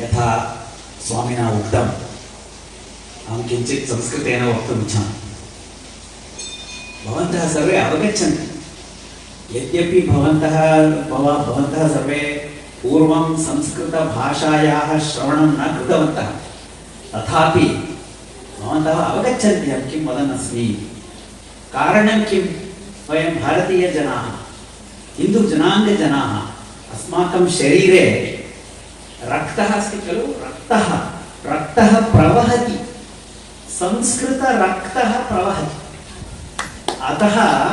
यथा स्वामिना उक्तम्। अहं किञ्चित् संस्कृतेन वक्तुम् इच्छामि। भवन्तः सर्वे अवगच्छन्ति। यद्यपि भवन्तः भव- भवन्तः सर्वे पूर्वं संस्कृतभाषायाः श्रवणं न कृतवन्तः, तथापि भवन्तः अवगच्छन्ति अहं किं वदन् अस्मि कारणं किं? वयं भारतीयजनाः, हिन्दुजनाङ्गजनाः, अस्माकं शरीरे रक्तः अस्ति खलु? रक्तः। रक्तः प्रवहति। संस्कृतरक्तः प्रवहति। अतः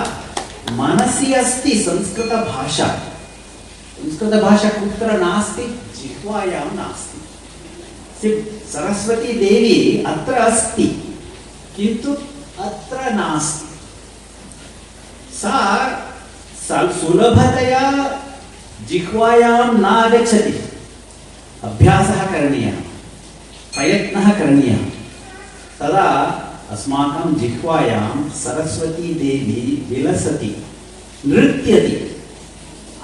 मनसि अस्ति संस्कृतभाषा। संस्कृतभाषा कुत्र नास्ति? जिह्वायां नास्ति। सि- सरस्वती देवी अत्र अस्ति, किन्तु अत्र नास्ति। सा सुलभतया जिह्वायां न आगच्छति अभ्यासः करणीयः प्रयत्नः करणीयः तदा अस्माकं जिह्वायां सरस्वती देवी विलसति नृत्यति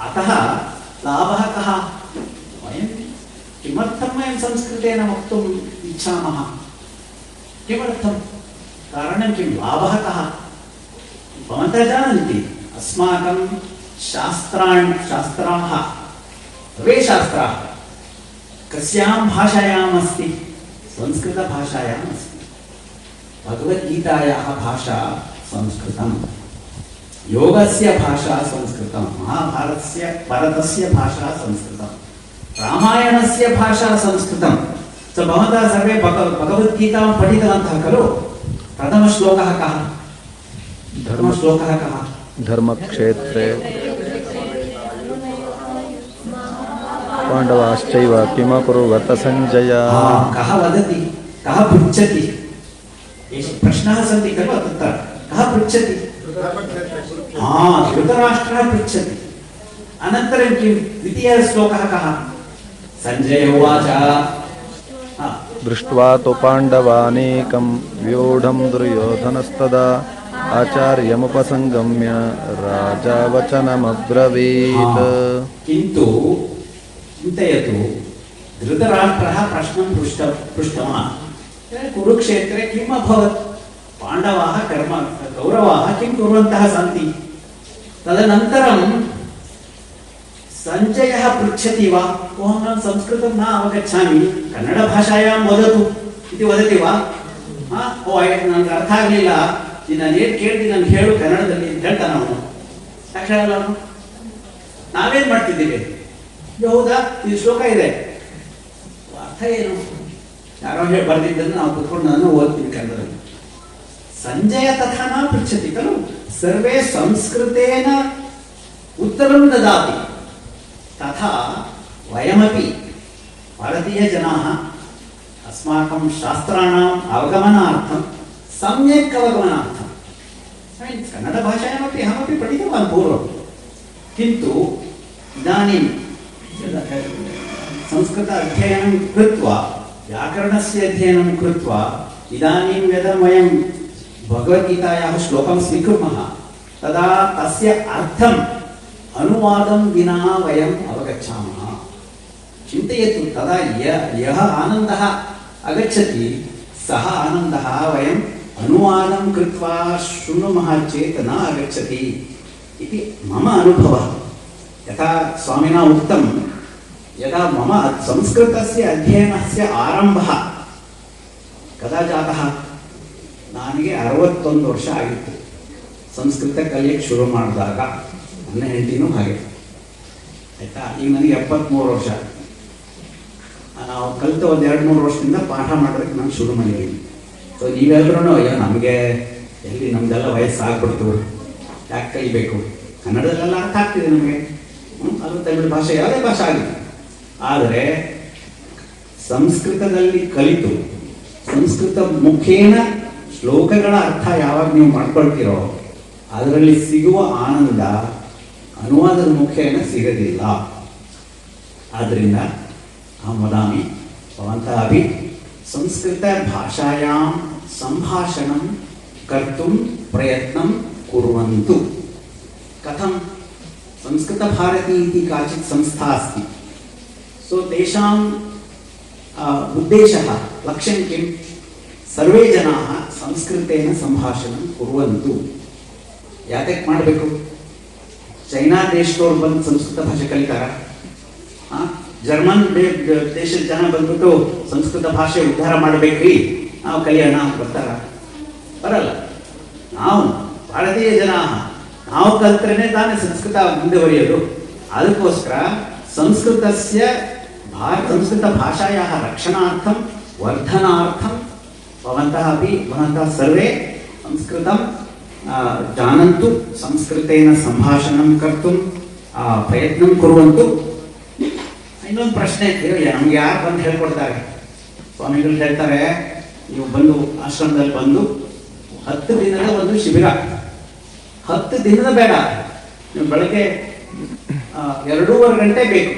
अतः लाभः कः वयं किमर्थं वयं संस्कृतेन वक्तुम् इच्छामः किमर्थं कारणं किं लाभः कः भवन्तः जानन्ति अस्माकं शास्त्राणि शास्त्राः सर्वे शास्त्राः कस्यां भाषायाम् अस्ति? संस्कृतभाषायाम् अस्ति। भगवद्गीतायाः भाषा संस्कृतं योगस्य भाषा संस्कृतं महाभारतस्य, भरतस्य भाषा संस्कृतं रामायणस्य भाषा संस्कृतं स भवन्तः सर्वे भग, भगवद्गीतां पठितवन्तः खलु? प्रथमश्लोकः कः? प्रथमश्लोकः कः? धर्मक्षेत्रे पाण्डवाश्चैव किमकुर्वत सञ्जय हा, कः वदति कः पृच्छति एष प्रश्नाः सन्ति खलु तत्र कः पृच्छति हा धृतराष्ट्रः पृच्छति अनन्तरं किं द्वितीयः श्लोकः कः सञ्जय उवाच हा, दृष्ट्वा तु पाण्डवानेकं व्यूढं दुर्योधनस्तदा आचार्यमुपसङ्गम्य राजा वचनमब्रवीत् किन्तु चिन्तयतु धृतराष्ट्रः प्रश्नं पृष्ट पृष्टवान् कुरुक्षेत्रे किम् अभवत् पाण्डवाः कर्म कौरवाः किं कुर्वन्तः सन्ति तदनन्तरं सञ्जयः पृच्छति वा ओ अहं संस्कृतं न अवगच्छामि कन्नडभाषायां वदतु इति वदति वा ಆ, ಓ ಆಯ್ತು ನನಗೆ ಅರ್ಥ ಆಗಲಿಲ್ಲ ನಾನು ಏನು ಕೇಳ್ತೀನಿ ನಾನು ಹೇಳು ಕನ್ನಡದಲ್ಲಿ ಅಂತ ಹೇಳ್ತಾನೆ ಅವನು ಯಾಕೆ ಹೇಳಲ್ಲ ಅವನು ನಾವೇನ್ ಮಾಡ್ತಿದ್ದೀವಿ ಇದು ಹೌದಾ ಈ ಶ್ಲೋಕ ಇದೆ ಅರ್ಥ ಏನು ಯಾರೋ ಹೇಳಿ ಬರ್ದಿದ್ದನ್ನು ನಾವು ಕುತ್ಕೊಂಡು ನಾನು ಓದ್ತೀನಿ ಕನ್ನಡದಲ್ಲಿ ಸಂಜಯ ತಥಾ ನ ಪೃಚ್ಛತಿ ಖಲು ಸರ್ವೇ ಸಂಸ್ಕೃತೇನ ಉತ್ತರಂ ದದಾತಿ ತಥಾ ವಯಮಪಿ ಭಾರತೀಯಜನಾः अस्माकं शास्त्राणाम् अवगमनार्थं सम्यक् अवगमनार्थं कन्नडभाषायामपि अहमपि पठितवान् पूर्वं किन्तु इदानीं यदा संस्कृत अध्ययनं कृत्वा व्याकरणस्य अध्ययनं कृत्वा इदानीं यदा वयं भगवद्गीतायाः श्लोकं स्वीकुर्मः तदा तस्य अर्थम् अनुवादं विना वयम् अवगच्छामः चिन्तयतु तदा य यः आनन्दः आगच्छति सः आनन्दः वयम् अनुवादं कृत्वा शृणुमः चेत् न आगच्छति इति मम अनुभवः यथा स्वामिना उक्तं यदा मम संस्कृतस्य अध्ययनस्य ಆರಂಭ ಕದಾ ಜಾತಃ ನನಗೆ ಅರವತ್ತೊಂದು ವರ್ಷ ಆಗಿತ್ತು ಸಂಸ್ಕೃತ ಕಲಿಯಕ್ಕೆ ಶುರು ಮಾಡಿದಾಗ ನನ್ನ ಹೆಂಡತಿನೂ ಹಾಗೆ ಆಯ್ತಾ ಈಗ ನನಗೆ ಎಪ್ಪತ್ತ್ಮೂರು ವರ್ಷ ನಾವು ಕಲಿತ ಒಂದು ಎರಡು ಮೂರು ವರ್ಷದಿಂದ ಪಾಠ ಮಾಡೋದಕ್ಕೆ ನಾನು ಶುರು ಮಾಡಿದ್ದೀನಿ ಸೊ ನೀವೆಲ್ಲರೂ ಅಯ್ಯೋ ನಮಗೆ ಎಲ್ಲಿ ನಮ್ದೆಲ್ಲ ವಯಸ್ಸಾಗ್ಬಿಡ್ತು ಯಾಕೆ ಕಲಿಬೇಕು ಕನ್ನಡದಲ್ಲೆಲ್ಲ ಅರ್ಥ ಆಗ್ತಿದೆ ನಮಗೆ ಹ್ಮ್, ಅದು ತಮಿಳು ಭಾಷೆ ಯಾವುದೇ ಭಾಷೆ ಆಗಿದೆ ಆದರೆ, ಸಂಸ್ಕೃತದಲ್ಲಿ ಕಲಿತು, ಸಂಸ್ಕೃತ ಮುಖೇನ ಶ್ಲೋಕಗಳ ಅರ್ಥ ಯಾವಾಗ ನೀವು ಮಾಡ್ಕೊಳ್ತೀರೋ, ಅದರಲ್ಲಿ ಸಿಗುವ ಆನಂದ ಅನುವಾದದ ಮುಖೇನ ಸಿಗೋದಿಲ್ಲ. ಆದ್ದರಿಂದ ಅಹಂ ವದಾಮಿ ಭವಂತ ಅಭಿ ಸಂಸ್ಕೃತ ಭಾಷಾಯಾಂ ಸಂಭಾಷಣಂ ಕರ್ತು ಪ್ರಯತ್ನ ಕುರುವಂತು. ಕಥಂ. संस्कृतभारती इति काचित् संस्था अस्ति सो तेषां उद्देशः लक्ष्यं किं ಸರ್ವೇ ಜನಾः ಸಂಸ್ಕೃತೇನ ಸಂಭಾಷಣ ಕುರುವಂತು ಯಾತಕ್ಕೆ ಮಾಡಬೇಕು ಚೈನಾ ದೇಶದವ್ರು ಬಂದು ಸಂಸ್ಕೃತ ಭಾಷೆ ಕಲಿತಾರ ಆ? ಜರ್ಮನ್ ದೇ- ದೇ- ದೇಶದ ಜನ ಬಂದ್ಬಿಟ್ಟು ಸಂಸ್ಕೃತ ಭಾಷೆ ಉದ್ಧಾರ ಮಾಡಬೇಕ್ರಿ ನಾವು ಕಲಿಯೋಣ ಅಂತ ಬರ್ತಾರ ಬರಲ್ಲ ನಾವು ಭಾರತೀಯ ಜನ ನಾವು ಕಲ್ತ್ರೇನೆ ತಾನೇ ಸಂಸ್ಕೃತ ಮುಂದುವರಿಯೋದು ಅದಕ್ಕೋಸ್ಕರ ಸಂಸ್ಕೃತಸ್ಯ ಭಾ ಸಂಸ್ಕೃತ ಭಾಷಾಯಾः ರಕ್ಷಣಾರ್ಥಂ ವರ್ಧನಾರ್ಥಂ भवन्तः अपि भवन्तः सर्वे संस्कृतं आ, जानन्तु संस्कृतेन सम्भाषणं कर्तुं आ, ಪ್ರಯತ್ನ ಕುರುವಂತು ಇನ್ನೊಂದು ಪ್ರಶ್ನೆ ಕೇಳಿ ನಮ್ಗೆ ಯಾರು ಬಂದು ಹೇಳ್ಕೊಡ್ತಾರೆ ಸ್ವಾಮಿಗಳು ಹೇಳ್ತಾರೆ ನೀವು ಬಂದು ಆಶ್ರಮದಲ್ಲಿ ಬಂದು ಹತ್ತು ದಿನದ ಒಂದು ಶಿಬಿರ ಹತ್ತು ದಿನದ ಬೇಡ. ನೀವು ಬೆಳಗ್ಗೆ ಎರಡೂವರೆ ಗಂಟೆ ಬೇಕು.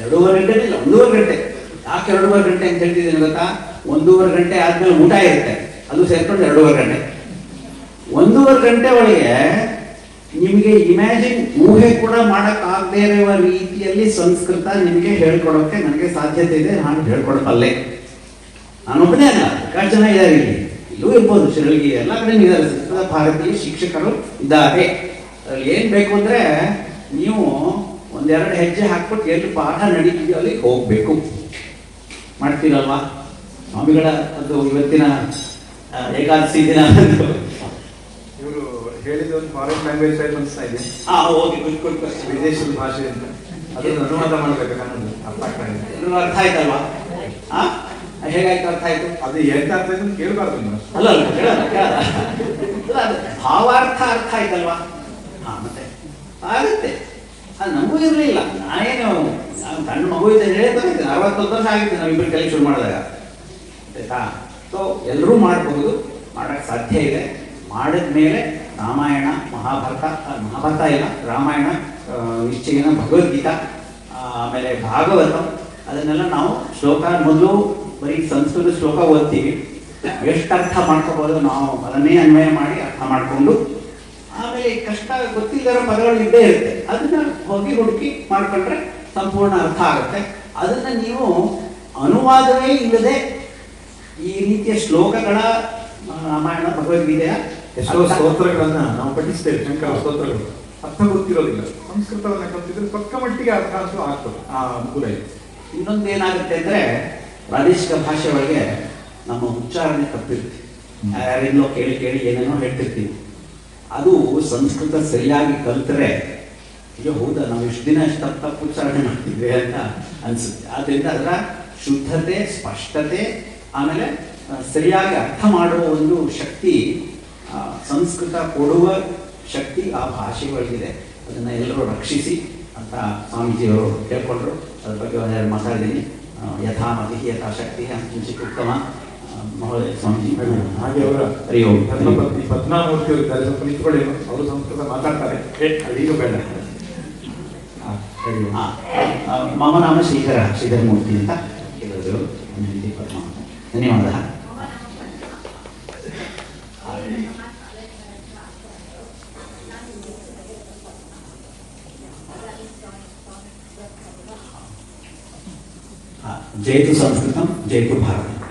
ಎರಡೂವರೆ ಗಂಟೆ ಇಲ್ಲ, ಒಂದೂವರೆ ಗಂಟೆ. ಯಾಕೆ ಎರಡೂವರೆ ಗಂಟೆ ಅಂತ ಹೇಳ್ತಿದ್ದೀನಿ ಗೊತ್ತಾ? ಒಂದೂವರೆ ಗಂಟೆ ಆದ್ಮೇಲೆ ಊಟ ಇರುತ್ತೆ. ಅದು ಸೇರ್ಕೊಂಡು ಎರಡೂವರೆ ಗಂಟೆ. ಒಂದೂವರೆ ಗಂಟೆ ಒಳಗೆ ನಿಮಗೆ ಇಮ್ಯಾಜಿನ್ ಊಹೆ ಕೂಡ ಆಗದೇ ಇರುವ ರೀತಿಯಲ್ಲಿ ಸಂಸ್ಕೃತ ನಿಮಗೆ ಹೇಳ್ಕೊಡೋಕೆ ನನಗೆ ಸಾಧ್ಯತೆ ಇದೆ. ನಾನು ಹೇಳ್ಕೊಡಬಲ್ಲೆ ನಾನೊಬ್ಬನೇ ಅಲ್ಲ ಜನ ಇದ್ದಾರೆ ಇಲ್ಲಿ. ಇಲ್ಲೂ ಇರ್ಬೋದು ಶಿರಳಿಗೆ. ಎಲ್ಲ ಕಡೆ ಇದ್ದಾರೆ ಸಂಸ್ಕೃತ ಭಾರತೀಯ ಶಿಕ್ಷಕರು ಇದ್ದಾರೆ. ಅದ್ರಲ್ಲಿ ಏನ್ ಬೇಕು ಅಂದ್ರೆ ನೀವು ಒಂದೆರಡು ಹೆಜ್ಜೆ ಹಾಕ್ಬಿಟ್ಟು ಎಲ್ಲಿ ಪಾಠ ನಡೀತಿದೆಯೋ ಅಲ್ಲಿ ಹೋಗ್ಬೇಕು. ಮಾಡ್ತೀರಲ್ವಾ? ಸ್ವಾಮಿಗಳ ಅದು ಇವತ್ತಿನ ಏಕಾದಶಿ ದಿನ. ಇವರು ಹೇಳಿದ ಒಂದು ಫಾರಿನ್ ಲ್ಯಾಂಗ್ವೇಜ್ ಟೈಪ್ ಅನಿಸ್ತಾ ಇದೆ. ವಿದೇಶದ ಭಾಷೆ ಅಂತ. ಅದನ್ನು ಅನುವಾದ ಮಾಡಬೇಕು ಅನ್ನೋದು ಅರ್ಥ ಆಗ್ತಾ ಇದೆ ಅರ್ಥ ಆಯ್ತಲ್ವಾ? ಹೇಗಾಯ್ತು ಅರ್ಥ ಆಯ್ತು? ಅದು ಎಂತ ಅರ್ಥ ಆಯ್ತು ಕೇಳಬಾರ್ದು ಅಲ್ಲ ಅಲ್ಲ ಕೇಳಲ್ಲ ಕೇಳಲ್ಲ ಅಲ್ಲ, ಅದು ಭಾವಾರ್ಥ ಅರ್ಥ ಆಯ್ತಲ್ವಾ? ಹಾ ಮತ್ತೆ? ಆಗುತ್ತೆ. ಅದು ನಮಗೂ ಇರಲಿಲ್ಲ ನಾನೇನು ನಾನು ಸಣ್ಣ ಮಗು ಇದೆ ಹೇಳ್ತಾ ಇದ್ದೇನೆ. ಅರವತ್ತೊಂದು ವರ್ಷ ಆಗಿತ್ತು ನಾವು ಇಬ್ಬರು ಕಲಿ ಶುರು ಮಾಡಿದಾಗ. ಆಯ್ತಾ? ಸೊ ಎಲ್ಲರೂ ಮಾಡಬಹುದು ಮಾಡೋಕ್ಕೆ ಸಾಧ್ಯ ಇದೆ. ಮಾಡಿದ ಮೇಲೆ ರಾಮಾಯಣ ಮಹಾಭಾರತ ಮಹಾಭಾರತ ಇಲ್ಲ ರಾಮಾಯಣ ನಿಶ್ಚಯನ ಭಗವದ್ಗೀತಾ ಆಮೇಲೆ ಭಾಗವತ ಅದನ್ನೆಲ್ಲ ನಾವು ಶ್ಲೋಕ ಮೊದಲು ಬರೀ ಸಂಸ್ಕೃತ ಶ್ಲೋಕ ಓದ್ತೀವಿ. ಎಷ್ಟು ಅರ್ಥ ಮಾಡ್ಕೋಬಹುದು ನಾವು ಅದನ್ನೇ ಅನ್ವಯ ಮಾಡಿ ಅರ್ಥ ಮಾಡಿಕೊಂಡು ಆಮೇಲೆ ಕಷ್ಟ ಗೊತ್ತಿಲ್ಲದ ಪದಗಳು ಇದ್ದೇ ಇರುತ್ತೆ. ಅದನ್ನ ಹೋಗಿ ಹುಡುಕಿ ಮಾಡ್ಕೊಂಡ್ರೆ ಸಂಪೂರ್ಣ ಅರ್ಥ ಆಗುತ್ತೆ. ಅದನ್ನ ನೀವು ಅನುವಾದವೇ ಇಲ್ಲದೆ ಈ ರೀತಿಯ ಶ್ಲೋಕಗಳ ರಾಮಾಯಣ ಭಗವದ್ಗೀತೆಯ ಎಷ್ಟೋ ಸ್ತೋತ್ರಗಳನ್ನ ನಾವು ಪಠಿಸ್ತೇವೆ. ಶಂಕರ ಸ್ತೋತ್ರಗಳು. ಅರ್ಥ ಗೊತ್ತಿರೋದಿಲ್ಲ. ಸಂಸ್ಕೃತವನ್ನ ಕಲ್ತಿದ್ರೆ ಪಕ್ಕ ಮಟ್ಟಿಗೆ ಅರ್ಥ ಅಂತೂ ಆಗ್ತದೆ. ಆ ಅನುಕೂಲ ಇದೆ ಇನ್ನೊಂದು ಏನಾಗುತ್ತೆ ಅಂದ್ರೆ ಪ್ರಾದೇಶಿಕ ಭಾಷೆ ಒಳಗೆ ನಮ್ಮ ಉಚ್ಚಾರಣೆ ತಪ್ಪಿರ್ತೀವಿ ಯಾರಿಂದಲೋ ಕೇಳಿ ಕೇಳಿ ಏನೇನೋ ಹೇಳ್ತಿರ್ತೀವಿ. ಅದು ಸಂಸ್ಕೃತ ಸರಿಯಾಗಿ ಕಲ್ತರೆ ಅಯ್ಯೋ ಹೌದಾ ನಾವು ಇಷ್ಟು ದಿನ ಎಷ್ಟು ತಪ್ಪು ತಪ್ಪು ಉಚ್ಚಾರಣೆ ಮಾಡ್ತೀವಿ ಅಂತ ಅನಿಸುತ್ತೆ. ಆದ್ದರಿಂದ ಅದರ ಶುದ್ಧತೆ ಸ್ಪಷ್ಟತೆ ಆಮೇಲೆ ಸರಿಯಾಗಿ ಅರ್ಥ ಮಾಡುವ ಒಂದು ಶಕ್ತಿ ಸಂಸ್ಕೃತ ಕೊಡುವ ಶಕ್ತಿ ಆ ಭಾಷೆಗಳಿಗಿದೆ ಅದನ್ನು ಎಲ್ಲರೂ ರಕ್ಷಿಸಿ ಅಂತ ಸ್ವಾಮೀಜಿಯವರು ಕೇಳ್ಕೊಂಡ್ರು. ಅದ್ರ ಬಗ್ಗೆ ಒಂದೆರಡು ಮಾತಾಡಿದ್ದೀನಿ. ಆ, ಶಕ್ತಿ ಅಂತ ಕಿಂಚಿತ್ ಉತ್ತಮ ಮಹೋದಯ ಸ್ವಾಮೀಜಿ ಹಾಗೆ ಅವರ. ಧರ್ಮಪತ್ನಿ ಪದ್ಮಾಮೂರ್ತಿ ಅವರು ಇದ್ದಾರೆ ಸ್ವಲ್ಪ ನಿಂತ್ಕೊಳ್ಳಿ ಅವರು ಸಂಸ್ಕೃತ ಮಾತಾಡ್ತಾರೆ ಅಲ್ಲಿಗೂ ಬೇಡ ಮಮ ನಾಮ ಶ್ರೀಧರ ಶ್ರೀಧರಮೂರ್ತಿ ಅಂತ ಹೇಳಿದರು. ಧನ್ಯವಾದ ಆ, ಜಯತು ಸಂಸ್ಕೃತಂ ಜಯತು ಭಾರತ